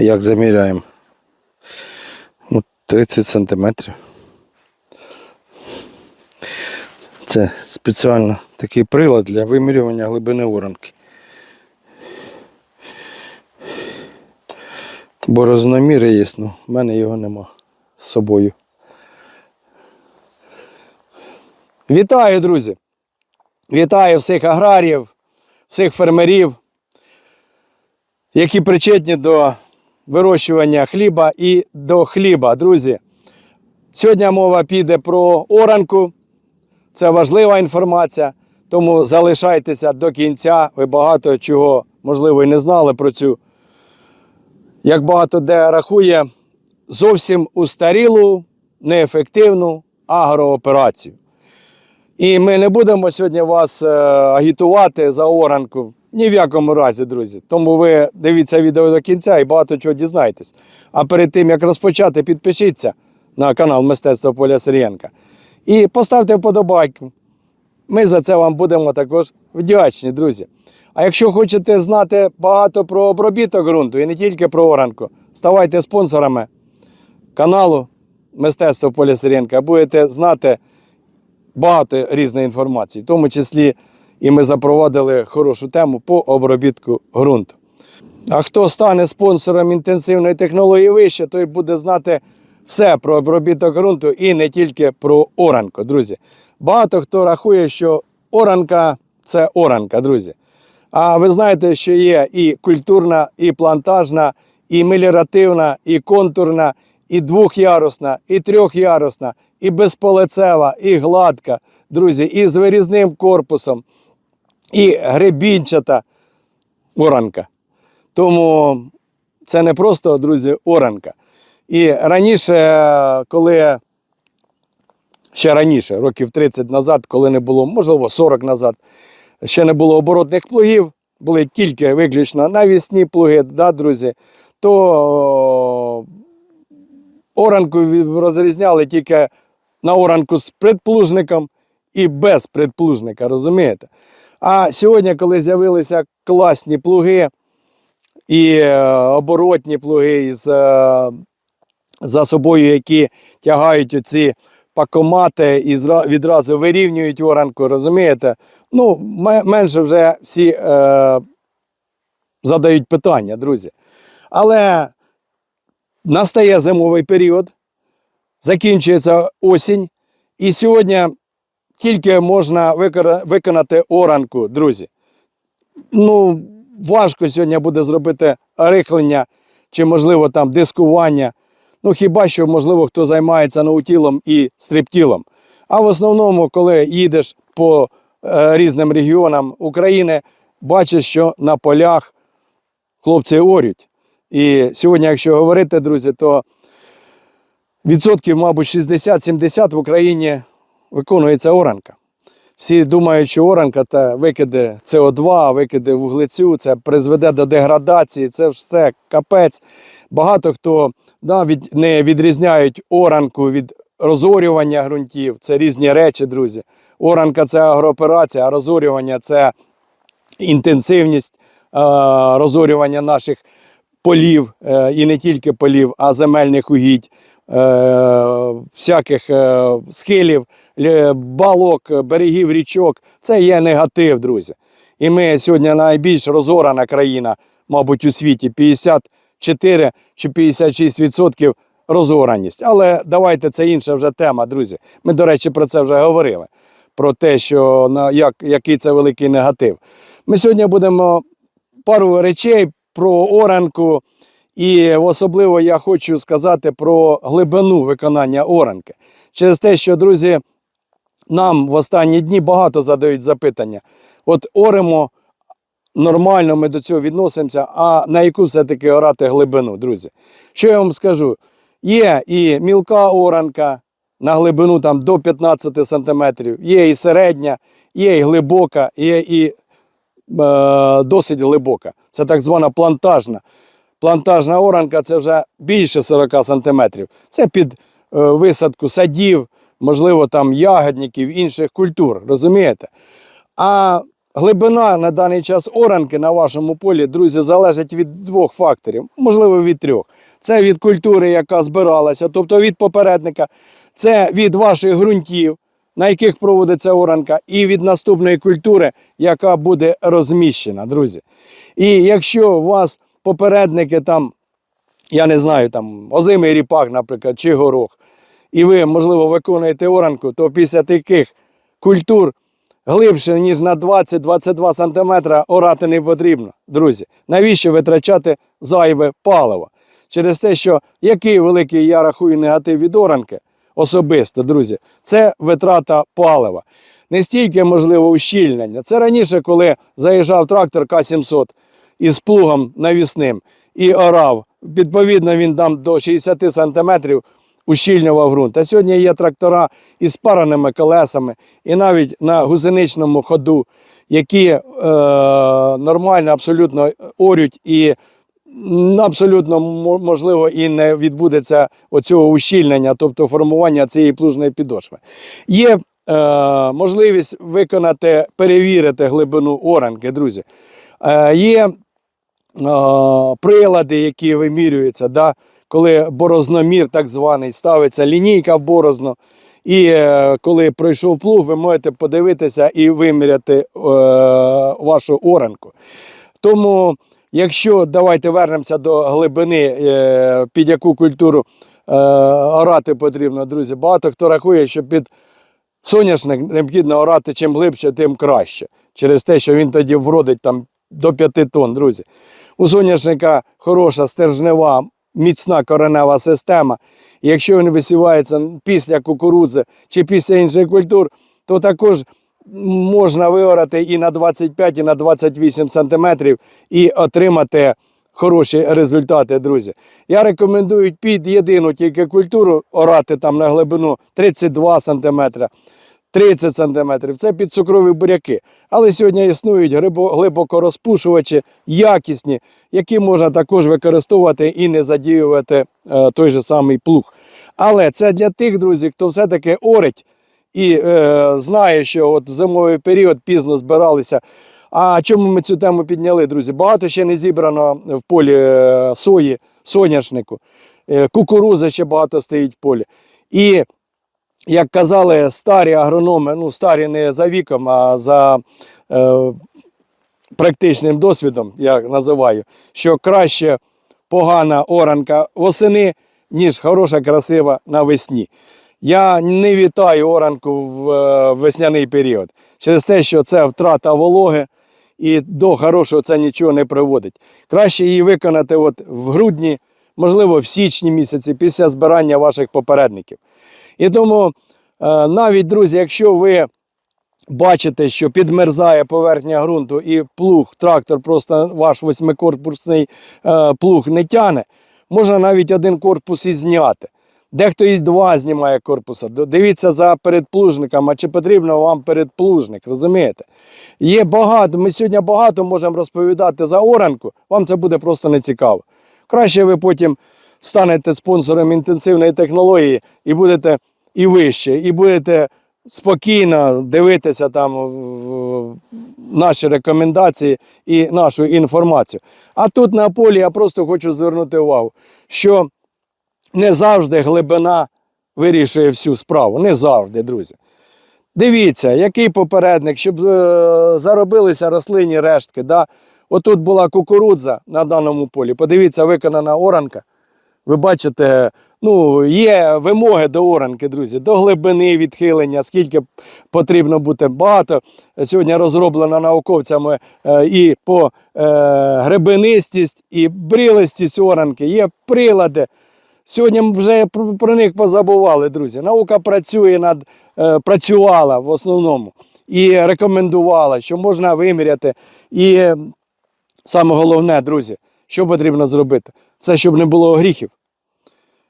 Як заміряємо? Ну, 30 сантиметрів. Це спеціально такий прилад для вимірювання глибини оранки. Бо розноміри є, ну, в мене його нема з собою. Вітаю, друзі! Вітаю всіх аграріїв, всіх фермерів, які причетні до вирощування хліба і до хліба, друзі. Сьогодні мова піде про оранку. Це важлива інформація, тому залишайтеся до кінця. Ви багато чого, можливо, і не знали про цю, як багато де рахує, зовсім устарілу, неефективну агрооперацію. І ми не будемо сьогодні вас е, агітувати за оранку. Ні в якому разі, друзі. Тому ви дивіться відео до кінця і багато чого дізнаєтесь. А перед тим, як розпочати, підпишіться на канал Мистецтво Поля Сирієнка. І поставте вподобайку. Ми за це вам будемо також вдячні, друзі. А якщо хочете знати багато про обробіток ґрунту і не тільки про оранку, ставайте спонсорами каналу Мистецтво Поля Сирієнка. Будете знати багато різної інформації, в тому числі і ми запровадили хорошу тему по обробітку ґрунту. А хто стане спонсором інтенсивної технології вище, той буде знати все про обробіток ґрунту і не тільки про оранку, друзі. Багато хто рахує, що оранка це оранка, друзі. А ви знаєте, що є і культурна, і плантажна, і меліоративна, і контурна, і двохярусна, і трьохярусна, і безполицева, і гладка, друзі, і з вирізним корпусом, і гребінчата оранка. Тому це не просто, друзі, оранка. І раніше, коли ще раніше, років 30 назад, коли не було, можливо, 40 назад, ще не було оборотних плугів, були тільки виключно навісні плуги, да, друзі, то оранку розрізняли тільки на оранку з предплужником і без предплужника, розумієте? А сьогодні, коли з'явилися класні плуги і е, оборотні плуги з е, за собою, які тягають оці пакомати і відразу вирівнюють оранку, розумієте? Ну, менше вже всі е, задають питання, друзі. Але настає зимовий період, закінчується осінь, і сьогодні тільки можна виконати оранку, друзі. Ну, важко сьогодні буде зробити рихлення чи, можливо, там дискування. Ну, хіба що, можливо, хто займається наутілом і стриптілом. А в основному, коли їдеш по е, різним регіонам України, бачиш, що на полях хлопці орють. І сьогодні, якщо говорити, друзі, то відсотків, мабуть, 60-70 в Україні виконується оранка. Всі думають, що оранка це викиди СО2, викиди вуглецю, це призведе до деградації, це все капець. Багато хто навіть не відрізняють оранку від розорювання ґрунтів. Це різні речі, друзі. Оранка це агрооперація, а розорювання це інтенсивність е, розорювання наших полів е, і не тільки полів, а земельних угідь, е, всяких е, схилів, балок, берегів річок. Це є негатив, друзі. І ми сьогодні найбільш розорана країна, мабуть, у світі 54 чи 56 відсотків розораність. Але давайте це інша вже тема, друзі. Ми, до речі, про це вже говорили. Про те, що на як, який це великий негатив. Ми сьогодні будемо пару речей про оранку, і особливо я хочу сказати про глибину виконання оранки. Через те, що, друзі, нам в останні дні багато задають запитання. От оремо нормально, ми до цього відносимося, а на яку все-таки орати глибину, друзі? Що я вам скажу? Є і мілка оранка на глибину там, до 15 см, є і середня, є і глибока, є і е, досить глибока. Це так звана плантажна. Плантажна оранка це вже більше 40 см. Це під е, висадку садів, можливо, там ягодників, інших культур, розумієте? А глибина на даний час оранки на вашому полі, друзі, залежить від двох факторів, можливо, від трьох. Це від культури, яка збиралася, тобто від попередника, це від ваших ґрунтів, на яких проводиться оранка, і від наступної культури, яка буде розміщена, друзі. І якщо у вас попередники там, я не знаю, там озимий ріпак, наприклад, чи горох, і ви, можливо, виконуєте оранку, то після таких культур глибше, ніж на 20-22 см орати не потрібно, друзі. Навіщо витрачати зайве паливо? Через те, що який великий я рахую негатив від оранки, особисто, друзі, це витрата палива. Не стільки, можливо, ущільнення. Це раніше, коли заїжджав трактор К-700 із плугом навісним і орав. Відповідно, він там до 60 сантиметрів ущільнював ґрунт. А сьогодні є трактора із параними колесами і навіть на гусеничному ходу, які е, нормально абсолютно орють і абсолютно можливо і не відбудеться оцього ущільнення, тобто формування цієї плужної підошви. Є е, можливість виконати, перевірити глибину оранки, друзі. Е, є е, прилади, які вимірюються, да? Коли борозномір так званий, ставиться лінійка в борозно. І е, коли пройшов плуг, ви можете подивитися і виміряти е, вашу оранку. Тому, якщо давайте вернемося до глибини, е, під яку культуру е, орати потрібно, друзі, багато хто рахує, що під соняшник необхідно орати чим глибше, тим краще. Через те, що він тоді вродить там до 5 тонн, друзі. У соняшника хороша стержнева, міцна коренева система. Якщо він висівається після кукурудзи чи після інших культур, то також можна виорати і на 25, і на 28 сантиметрів і отримати хороші результати, друзі. Я рекомендую під єдину тільки культуру орати там на глибину 32 сантиметра. 30 сантиметрів це під цукрові буряки. Але сьогодні існують глибо- глибокорозпушувачі, якісні, які можна також використовувати і не задіювати е, той же самий плуг. Але це для тих, друзі, хто все-таки орить і е, знає, що от в зимовий період пізно збиралися. А чому ми цю тему підняли, друзі? Багато ще не зібрано в полі е, сої, соняшнику, е, кукурузи ще багато стоїть в полі. І як казали старі агрономи, ну старі не за віком, а за е, практичним досвідом, я називаю, що краще погана оранка восени, ніж хороша, красива навесні. Я не вітаю оранку в е, весняний період через те, що це втрата вологи і до хорошого це нічого не приводить. Краще її виконати от в грудні, можливо, в січні місяці після збирання ваших попередників. І тому е, навіть, друзі, якщо ви бачите, що підмерзає поверхня ґрунту і плуг, трактор, просто ваш восьмикорпусний е, плуг не тяне, можна навіть один корпус і зняти. Дехто із два знімає корпуса. Дивіться за передплужником, а чи потрібно вам передплужник, розумієте? Є багато, ми сьогодні багато можемо розповідати за оранку, вам це буде просто не цікаво. Краще ви потім станете спонсором інтенсивної технології і будете і вище, і будете спокійно дивитися там наші рекомендації і нашу інформацію. А тут на полі я просто хочу звернути увагу, що не завжди глибина вирішує всю справу. Не завжди, друзі. Дивіться, який попередник, щоб е, заробилися рослинні рештки. Да? Отут була кукурудза на даному полі. Подивіться, виконана оранка. Ви бачите, ну, є вимоги до оранки, друзі, до глибини відхилення, скільки потрібно бути багато. Сьогодні розроблено науковцями е, і по е, гребенистість, і брилистість оранки, є прилади. Сьогодні вже про, них позабували, друзі. Наука працює над, е, працювала в основному і рекомендувала, що можна виміряти. І саме головне, друзі, що потрібно зробити? Це щоб не було гріхів,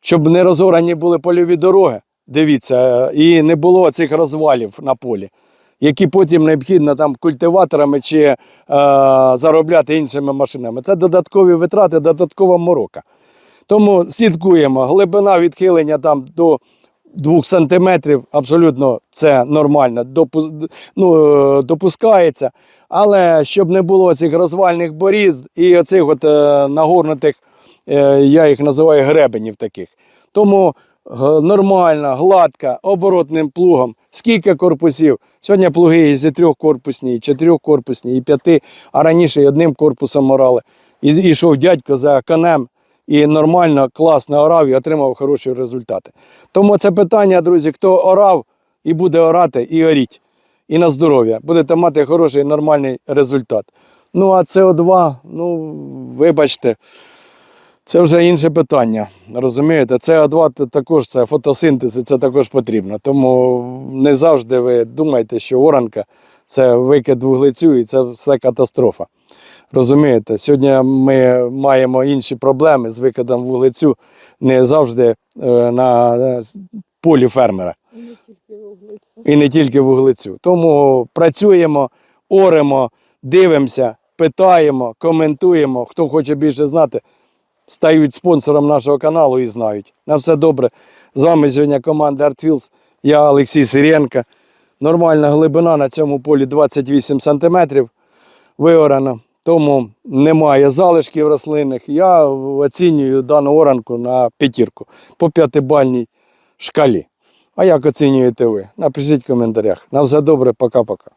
щоб не розорані були польові дороги. Дивіться, і не було цих розвалів на полі, які потім необхідно там культиваторами чи е, заробляти іншими машинами. Це додаткові витрати, додаткова морока. Тому слідкуємо. Глибина відхилення там до 2 сантиметрів абсолютно це нормально, ну, е, допускається. Але щоб не було цих розвальних боріз і оцих от е, нагорнутих, я їх називаю гребенів таких. Тому е, нормальна, гладка, оборотним плугом. Скільки корпусів? Сьогодні плуги і трьохкорпусні, і чотирьохкорпусні, і п'яти, а раніше і одним корпусом орали. І йшов дядько за конем і нормально, класно орав і отримав хороші результати. Тому це питання, друзі, хто орав і буде орати, і оріть. І на здоров'я. Будете мати хороший нормальний результат. Ну, а СО2, ну, вибачте, це вже інше питання. Розумієте, СО2 також це фотосинтез, і це також потрібно. Тому не завжди ви думаєте, що оранка це викид вуглецю і це все катастрофа. Розумієте, сьогодні ми маємо інші проблеми з викидом вуглецю не завжди е, на е, полі фермера і не тільки вуглецю. Тому працюємо, оремо, дивимося, питаємо, коментуємо. Хто хоче більше знати, стають спонсором нашого каналу і знають. На все добре. З вами сьогодні команда ArtFields. Я Олексій Сиренко. Нормальна глибина на цьому полі 28 см виорано. Тому немає залишків рослинних. Я оцінюю дану оранку на п'ятірку по п'ятибальній шкалі. А як оцінюєте ви? Напишіть в коментарях. На все добре, пока-пока.